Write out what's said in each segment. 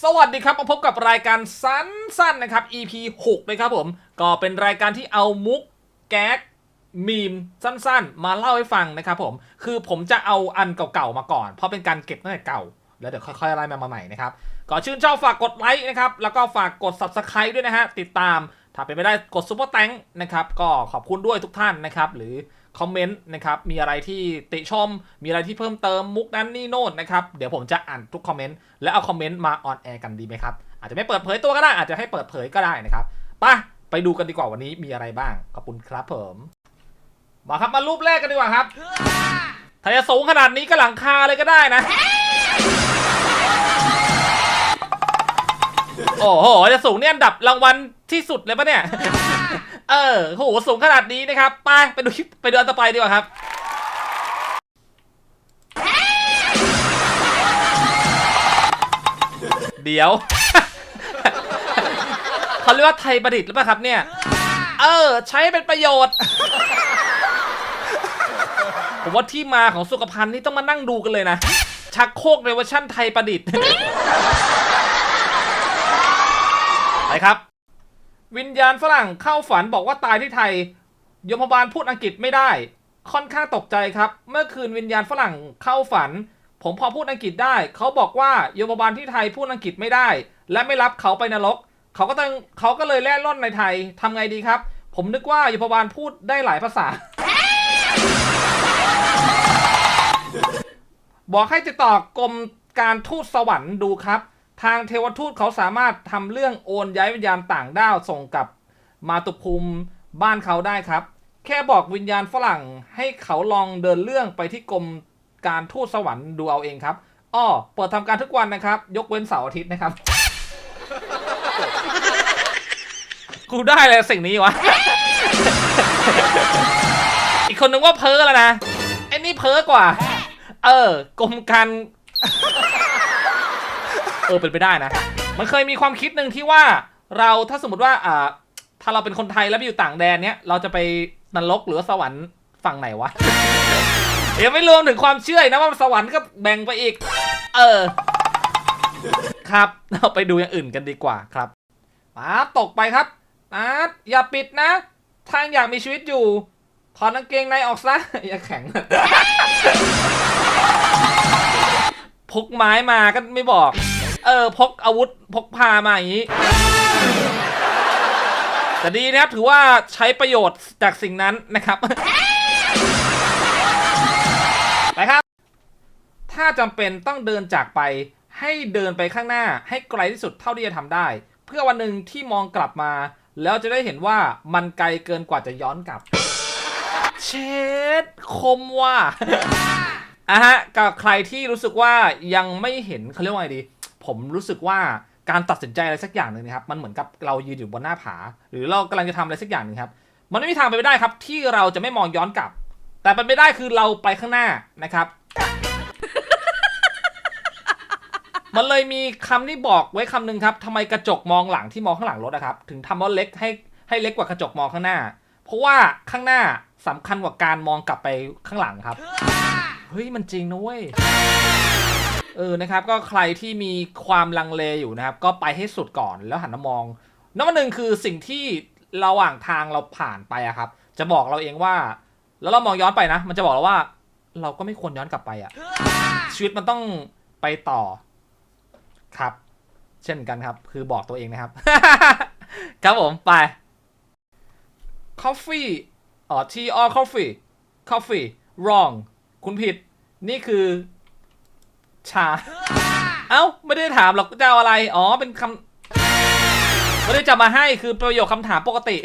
สวัสดีครับมาพบกับรายการสั้นๆนะครับ EP 6นะครับผม ก็เป็นรายการที่เอามุกแก๊กมีมสั้นๆ มาเล่าให้ฟังนะครับผม คือผมจะเอาอันเก่าๆมาก่อน เพราะเป็นการเก็บตั้งแต่เก่า แล้วเดี๋ยวค่อยๆไล่มาใหม่นะครับก็ชื่นชอบฝากกดไลค์นะครับ แล้วก็ฝากกด Subscribe ด้วยนะฮะ ติดตาม ถ้าเป็นไม่ได้กดซุปเปอร์แตงนะครับ ก็ขอบคุณด้วยทุกท่านนะครับ หรือ คอมเมนต์นะครับ มีอะไรที่ติชม มีอะไรที่เพิ่มเติมมุกนั้นนี่โน่นนะครับ เดี๋ยวผมจะอ่านทุกคอมเมนต์ และเอาคอมเมนต์มาออนแอร์กันดีไหมครับ อาจจะไม่เปิดเผยตัวก็ได้ อาจจะให้เปิดเผยก็ได้นะครับไปไปดูกันดีกว่าวันนี้มีอะไรบ้าง ขอบคุณครับผมมาครับมารูปแรกกันดีกว่าครับถ้าจะสูงขนาดนี้ก็หลังคาเลยก็ได้นะ โอ้โห จะสูงเนี่ยอันดับรางวัล ที่สุดเลยปะเนี่ย เออโหสูงขนาดนี้นะครับ ไปไปดูคลิปไปดูอันต่อไปดีกว่าครับเดี๋ยวเขาเรียกว่าไทยประดิษฐ์หรือเปล่าครับเนี่ย เออ ใช้เป็นประโยชน์ ผมว่าที่มาของสุขภัณฑ์นี่ต้องมานั่งดูกันเลยนะ ชักโครกในเวอร์ชั่นไทยประดิษฐ์ ไปครับ วิญญาณฝรั่งเข้าฝันบอกว่าตายที่ไทย ยมบาลพูดอังกฤษไม่ได้ ค่อนข้างตกใจครับ เมื่อคืนวิญญาณฝรั่งเข้าฝัน ผมพอพูดอังกฤษได้ เขาบอกว่ายมบาลที่ไทยพูดอังกฤษไม่ได้ และไม่รับเขาไปนรก เขาก็ต้องเขาก็เลยแล่ร่อนในไทยทำไงดีครับ ผมนึกว่ายมบาลพูดได้หลายภาษา บอกให้ติดต่อกรมการทูตสวรรค์ดูครับ ทางเทวทูตเขาสามารถทำเรื่องโอนย้ายวิญญาณต่างด้าวส่งกลับมาตุภูมิบ้านเขาได้ครับ แค่บอกวิญญาณฝรั่งให้เขาลองเดินเรื่องไปที่กรมการทูตสวรรค์ดูเอาเองครับอ้อเปิดทำการทุกวันนะครับ ยกเว้นเสาร์อาทิตย์นะครับ กูได้เลยสิ่งนี้วะ อีกคนนึงว่าเพ้อแล้วนะไอ้นี่เพ้อกว่า เออกรมการ เออเป็นไปได้นะ มันเคยมีความคิดหนึ่งที่ว่าเราถ้าสมมติว่าอ่าถ้าเราเป็นคนไทยแล้วไปอยู่ต่างแดนเนี้ยเราจะไปนรกหรือว่าสวรรค์ฝั่งไหนวะยังไม่รวมถึงความเชื่อนะว่าสวรรค์ก็แบ่งไปอีก เออ ครับเราไปดูอย่างอื่นกันดีกว่าครับมาตกไปครับมาอย่าปิดนะ ทางอยากมีชีวิตอยู่ถอดกางเกงในออกซะ อย่าแข็งพกไม้มาก็ไม่บอก เออพกอาวุธพกพามาอย่างนี้แต่ดีนะครับถือว่าใช้ประโยชน์จากสิ่งนั้นนะครับไปครับ ถ้าจำเป็นต้องเดินจากไป ให้เดินไปข้างหน้าให้ไกลที่สุดเท่าที่จะทำได้ เพื่อวันหนึ่งที่มองกลับมา แล้วจะได้เห็นว่ามันไกลเกินกว่าจะย้อนกลับ เช็ดคมว่ะอะฮะกับใครที่รู้สึกว่ายังไม่เห็นเขาเรียกว่าไงดี ผมรู้สึกว่าการตัดสินใจอะไรสักอย่างหนึ่งนะครับ มันเหมือนกับเรายืนอยู่บนหน้าผา หรือเรากำลังจะทำอะไรสักอย่างหนึ่งครับ มันไม่มีทางไปไม่ได้ครับ ที่เราจะไม่มองย้อนกลับ แต่เป็นไปได้คือเราไปข้างหน้านะครับ มันเลยมีคำที่บอกไว้คำหนึ่งครับทำไมกระจกมองหลังที่มองข้างหลังรถนะครับ ถึงทำว่าเล็กให้ให้เล็กกว่ากระจกมองข้างหน้า เพราะว่าข้างหน้าสำคัญกว่าการมองกลับไปข้างหลังครับ เฮ้ยมันจริงนะเว้ย เออนะครับก็ใครที่มีความลังเลอยู่นะครับ ก็ไปให้สุดก่อนแล้วหันมามองนับวันหนึ่งคือสิ่งที่ระหว่างทางเราผ่านไปอะครับ จะบอกเราเองว่า แล้วเรามองย้อนไปนะ มันจะบอกเราว่า เราก็ไม่ควรย้อนกลับไปอะชีวิตมันต้องไปต่อครับ เช่นกันครับ คือบอกตัวเองนะครับ ครับผมไป coffee อ๋อ tea or coffee coffee wrong คุณผิด นี่คือ ชา เอ้า ไม่ได้ถามหรอกจะเอาอะไร อ๋อ เป็นคำไม่ได้จะมาให้คือประโยคคำถามปกติ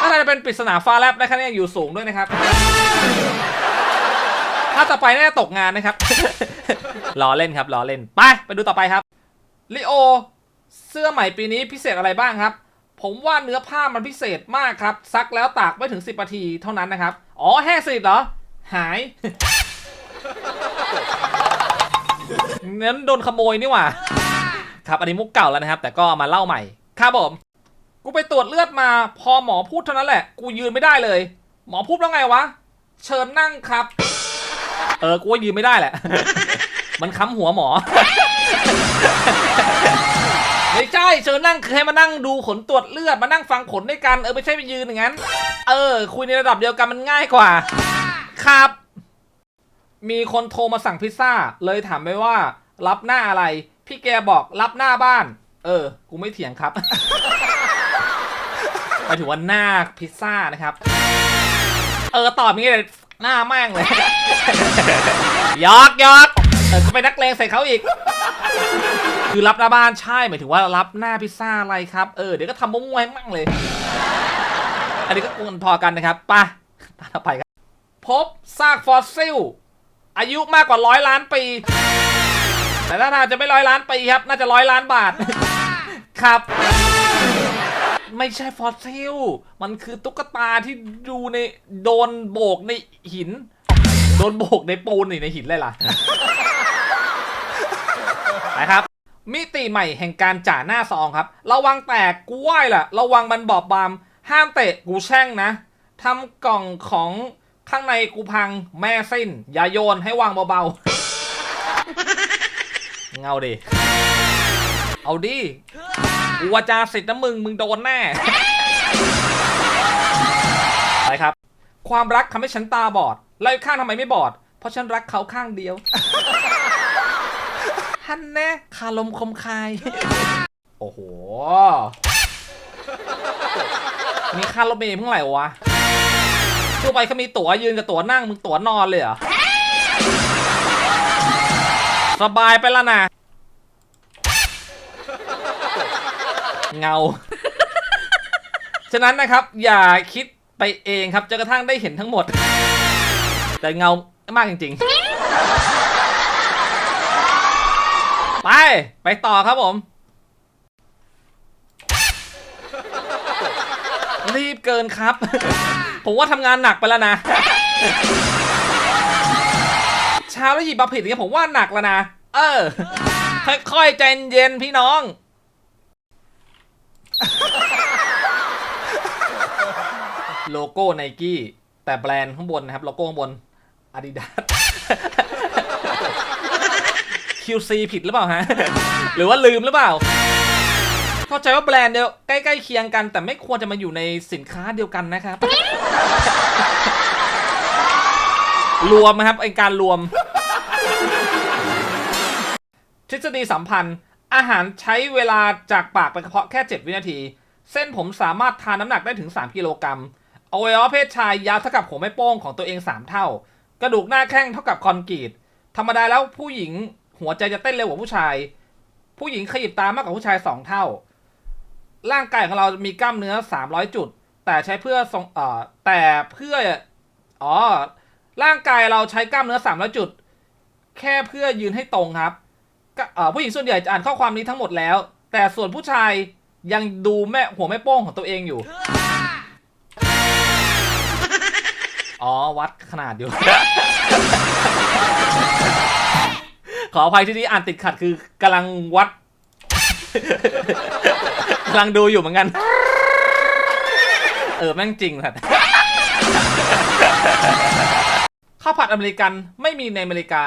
ถ้าจะเป็นปริศนาฟ้าแลบนะคะเนี่ยอยู่สูงด้วยนะครับ ถ้าต่อไปน่าจะตกงานนะครับ ล้อเล่นครับล้อเล่น ไป ไปดูต่อไปครับลิโอ เสื้อใหม่ปีนี้พิเศษอะไรบ้างครับ ผมว่าเนื้อผ้ามันพิเศษมากครับ ซักแล้วตากไม่ถึง 10นาทีเท่านั้นนะครับ อ๋อแห้งสนิทเหรอ หายนั้นโดนขโมยนี่หว่า ครับอันนี้มุกเก่าแล้วนะครับ แต่ก็มาเล่าใหม่ ครับผม กูไปตรวจเลือดมา พอหมอพูดเท่านั้นแหละ กูยืนไม่ได้เลย หมอพูดว่าไงวะ เชิญนั่งครับ เออ กูยืนไม่ได้แหละ มันค้ำหัวหมอ ไม่ใช่ เชิญนั่งคือให้มานั่งดูผลตรวจเลือด มานั่งฟังผลด้วยกัน เออไม่ใช่ไปยืนอย่างนั้น เออ คุยในระดับเดียวกันมันง่ายกว่า ครับ มีคนโทรมาสั่งพิซซ่า เลยถามไปว่า รับหน้าอะไร พี่แกบอกรับหน้าบ้าน เออ กูไม่เถียงครับหมายถึงว่าหน้าพิซซ่านะครับ เออตอบงี้เลยหน้าแม่งเลยยอกยอกเออก็ไปนักเลงใส่เขาอีก คือรับหน้าบ้านใช่หมายถึงว่ารับหน้าพิซซ่าอะไรครับ เออเดี๋ยวก็ทำมั่วๆให้มั่งเลย อันนี้ก็ควรพอกันนะครับไปตามต่อไปครับ พบซากฟอสซิล อายุมากกว่าร้อยล้านปี แต่ถ้าทางจะไม่ร้อยล้านปีครับ น่าจะร้อยล้านบาท ครับ ไม่ใช่ฟอสซิล มันคือตุ๊กตาที่ดูในโดนโบกในหิน โดนโบกในปูนนี่ในหินเลยล่ะไปครับมิติใหม่แห่งการจ่าหน้าซองครับ ระวังแตกกูไหว้ล่ะ ระวังมันบอบบาม ห้ามเตะกูแช่งนะ ทำกล่องของ ข้างในกูพังแม่สิ้น อย่าโยนให้วางเบาๆ เงาดิ เอาดิกูวาจาสิทธิ์นะมึง มึงโดนแน่อะไปครับ ความรักทำให้ฉันตาบอด แล้วอีกข้างทำไมไม่บอด เพราะฉันรักเขาข้างเดียวฮันแน่คาลมคมคาย โอ้โห มีค่ารถเมล์เพิ่งไหร่วะ ทั่วไปเขามีตั๋วยืนกับตั๋วนั่งมึงตั๋วนอนเลยเหรอสบายไปแล้วนะเงา ฉะนั้นนะครับ อย่าคิดไปเองครับจนกระทั่งได้เห็นทั้งหมด แต่เงามากจริง ๆ ไป ไปต่อครับผม รีบเกินครับ ผมว่าทำงานหนักไปแล้วนะเช้าแล้วหยิบมาผิดอย่างเงี้ยผมว่าหนักแล้วนะ เออ ค่อยๆใจเย็นพี่น้อง โลโก้ไนกี้แต่แบรนด์ข้างบนนะครับ โลโก้ข้างบน Adidas QC ผิดหรือเปล่าฮะ หรือว่าลืมหรือเปล่า เข้าใจว่าแบรนด์เดียวใกล้ๆเคียงกัน แต่ไม่ควรจะมาอยู่ในสินค้าเดียวกันนะครับ รวมนะครับเป็นการรวม ทฤษฎีสัมพันธ์ อาหารใช้เวลาจากปากไปกระเพาะแค่ 7 วินาที เส้นผมสามารถทานน้ำหนักได้ถึง 3 กิโลกรัมอวัยวะเพศชายยาวเท่ากับหัวแม่โป้งของตัวเอง 3 เท่า กระดูกหน้าแข้งเท่ากับคอนกรีต ธรรมดาแล้วผู้หญิงหัวใจจะเต้นเร็วกว่าผู้ชาย ผู้หญิงขยิบตามากกว่าผู้ชาย 2 เท่า ร่างกายของเรามีกล้ามเนื้อ 300 จุด แต่ใช้เพื่อทรงเอ่อแต่เพื่ออ๋อร่างกายเราใช้กล้ามเนื้อ 300 จุด แค่เพื่อยืนให้ตรงครับเอ่อผู้หญิงส่วนใหญ่จะอ่านข้อความนี้ทั้งหมดแล้ว แต่ส่วนผู้ชายยังดูแม่หัวแม่โป้งของตัวเองอยู่ อ๋อ วัดขนาดอยู่ ขออภัยที่นี่อ่านติดขัดคือกำลังวัด กำลังดูอยู่เหมือนกัน เออแม่งจริงสัตว์ข้าวผัดอเมริกันไม่มีในอเมริกา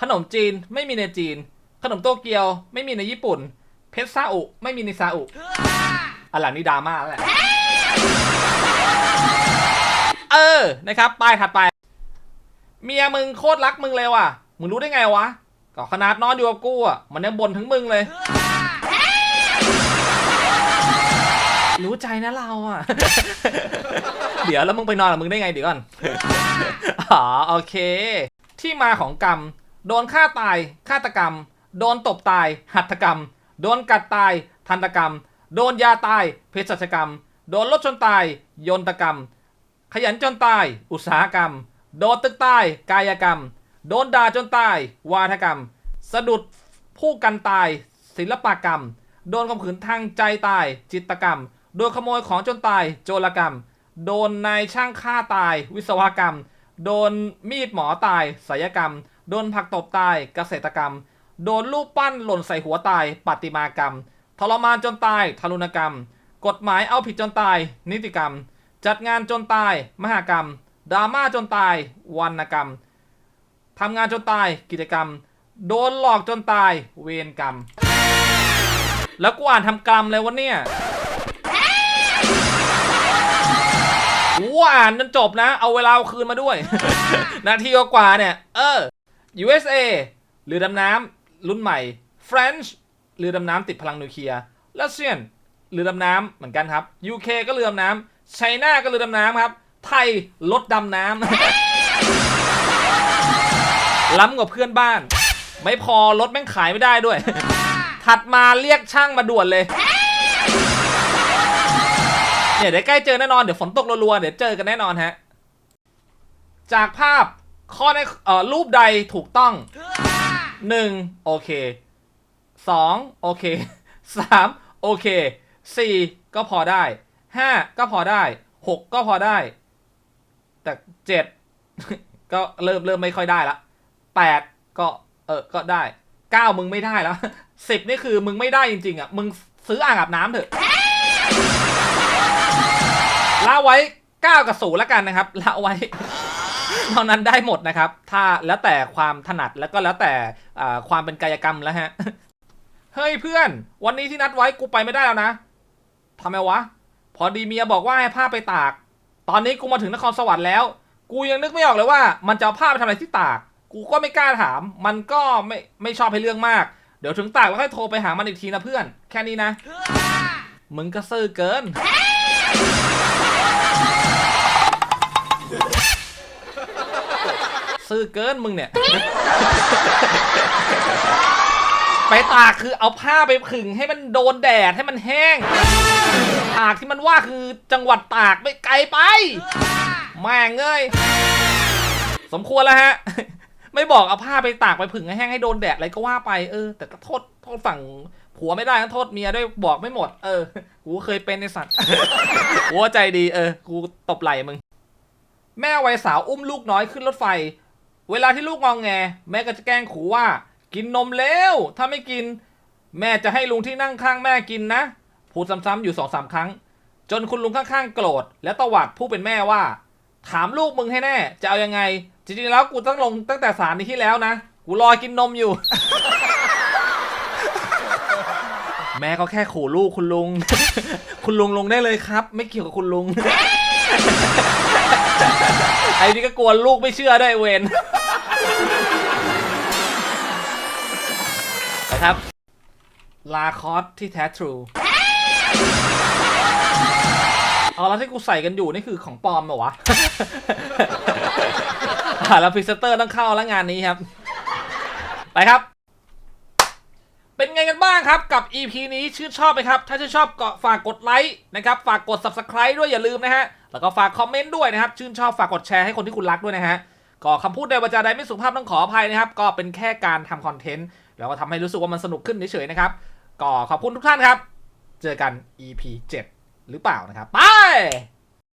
ขนมจีนไม่มีในจีน ขนมโตเกียวไม่มีในญี่ปุ่น เพชรซาอุไม่มีในซาอุอันหลังนี่ดราม่าแล้วแหละ เออ นะครับป้ายถัดไป เมียมึงโคตรรักมึงเลยว่ะ มึงรู้ได้ไงวะ ก็ขนาดนอนอยู่กับกูอะ มันยังบ่นถึงมึงเลย รู้ใจนะเราอะ เดี๋ยวแล้วมึงไปนอนกับมึงได้ไงเดี๋ยวก่อน อ๋อโอเค ที่มาของกรรม โดนฆ่าตาย ฆาตกรรม โดนตบตาย หัตถกรรม โดนกัดตาย ทันตกรรม โดนยาตาย เภสัชกรรม โดนรถชนตาย ยนตกรรม ขยันจนตาย อุตสาหกรรม โดนตึกตาย กายกรรม โดนด่าจนตาย วาทกรรม สะดุดผู้กันตาย ศิลปกรรม โดนข่มขืนทางใจตาย จิตกรรม โดนขโมยของจนตาย โจรกรรม โดนนายช่างฆ่าตาย วิศวกรรม โดนมีดหมอตายศิลกรรม โดนผักตบตายเกษตรกรรม โดนรูปปั้นหล่นใส่หัวตายปฏิมากรรม ทรมานจนตายทารุณกรรม กฎหมายเอาผิดจนตาย นิติกรรม จัดงานจนตาย มหากรรมดราม่าจนตายวรรณกรรมทำงานจนตายกิจกรรม โดนหลอกจนตายเวรกรรม แล้วกูอ่านทำกรรมเลยวะเนี่ย กูอ่านจนจบนะ เอาเวลาเอาคืนมาด้วย นาทีกว่าเนี่ย เออ USA เรือดำน้ำรุ่นใหม่ French เรือดำน้ำติดพลังนิวเคลียร์ Russian เรือดำน้ำเหมือนกันครับ UK ก็เรือดำน้ำ China ก็เรือดำน้ำครับ ไทยรถดำน้ำล้ำกว่าเพื่อนบ้าน ไม่พอรถแม่งขายไม่ได้ด้วย ถัดมาเรียกช่างมาด่วนเลย เนี่ยเดี๋ยวใกล้เจอแน่นอน เดี๋ยวฝนตกรัวๆ เดี๋ยวเจอกันแน่นอนฮะ จากภาพข้อในเอ่อรูปใดถูกต้อง1โอเค2โอเค3โอเค4ก็พอได้5ก็พอได้6ก็พอได้ แต่7ก็เริ่มเริ่มไม่ค่อยได้ละ8ก็เออก็ได้9มึงไม่ได้แล้ว10นี่คือมึงไม่ได้จริงๆอะ มึงซื้ออ่างอาบน้ำเถอะ ละไว้ 9 กับ0แล้วกันนะครับละไว้ เท่านั้นได้หมดนะครับ ถ้าแล้วแต่ความถนัดแล้วก็แล้วแต่อ่าความเป็นกายกรรมแล้วฮะ เฮ้ยเพื่อน วันนี้ที่นัดไว้กูไปไม่ได้แล้วนะทำไมวะ พอดีเมียบอกว่าให้ผ้าไปตาก ตอนนี้กูมาถึงนครสวรรค์แล้ว กูยังนึกไม่ออกเลยว่า มันจะเอาผ้าไปทำอะไรที่ตาก กูก็ไม่กล้าถาม มันก็ไม่ไม่ชอบให้เรื่องมาก เดี๋ยวถึงตากแล้วค่อยโทรไปหามันอีกทีนะเพื่อน แค่นี้นะ มึงก็ซื่อเกิน ซื่อเกินมึงเนี่ย ไปตากคือเอาผ้าไปผึ่งให้มันโดนแดดให้มันแห้ง ตากที่มันว่าคือจังหวัดตากไม่ไกลไป แม่งเอ้ยสมควรแล้วฮะ ไม่บอกเอาผ้าไปตากไปผึ่งให้แห้งให้โดนแดดอะไรก็ว่าไปเออ แต่ก็โทษโทษฝั่งผัวไม่ได้ก็โทษเมียด้วยบอกไม่หมด เออ กูเคยเป็นในสัตว์กูว่าใจดีเออ กูตบไหล่มึง แม่วัยสาวอุ้มลูกน้อยขึ้นรถไฟ เวลาที่ลูกงองแง แม่ก็จะแกล้งขู่ว่า กินนมแล้วถ้าไม่กิน แม่จะให้ลุงที่นั่งข้างแม่กินนะ พูดซ้ำๆอยู่สองสามครั้ง จนคุณลุงข้างๆ โกรธ และตวาดผู้เป็นแม่ว่า ถามลูกมึงให้แน่ จะเอายังไง จริงๆแล้วกูต้องลงตั้งแต่สารนี้ที่แล้วนะ กูรอกินนมอยู่ แม่ก็แค่ขู่ลูกคุณลุง คุณลุงลงได้เลยครับ ไม่เกี่ยวกับคุณลุงไอ้นี่ก็กลัวลูกไม่เชื่อด้วยเวน นะครับ ลาคอสที่แท้ทรูเอาแล้วที่กูใส่กันอยู่นี่คือของปลอมเหรอวะ อ่าแล้วพรีเซนเตอร์ต้องเข้าแล้วงานนี้ครับ ไปครับ เป็นไงกันบ้างครับกับ EP นี้ชื่นชอบไหมครับ ถ้าชื่นชอบก็ฝากกดไลค์นะครับ ฝากกด Subscribe ด้วยอย่าลืมนะฮะ แล้วก็ฝากคอมเมนต์ด้วยนะครับ ชื่นชอบฝากกดแชร์ให้คนที่คุณรักด้วยนะฮะ ก็คำพูดใดวาจาใดไม่สุภาพต้องขออภัยนะครับ ก็เป็นแค่การทำคอนเทนต์ แล้วก็ทำให้รู้สึกว่ามันสนุกขึ้นเฉยๆนะครับ ก็ขอบคุณทุกท่านครับ เจอกัน EP 7 หรือเปล่านะครับ ไป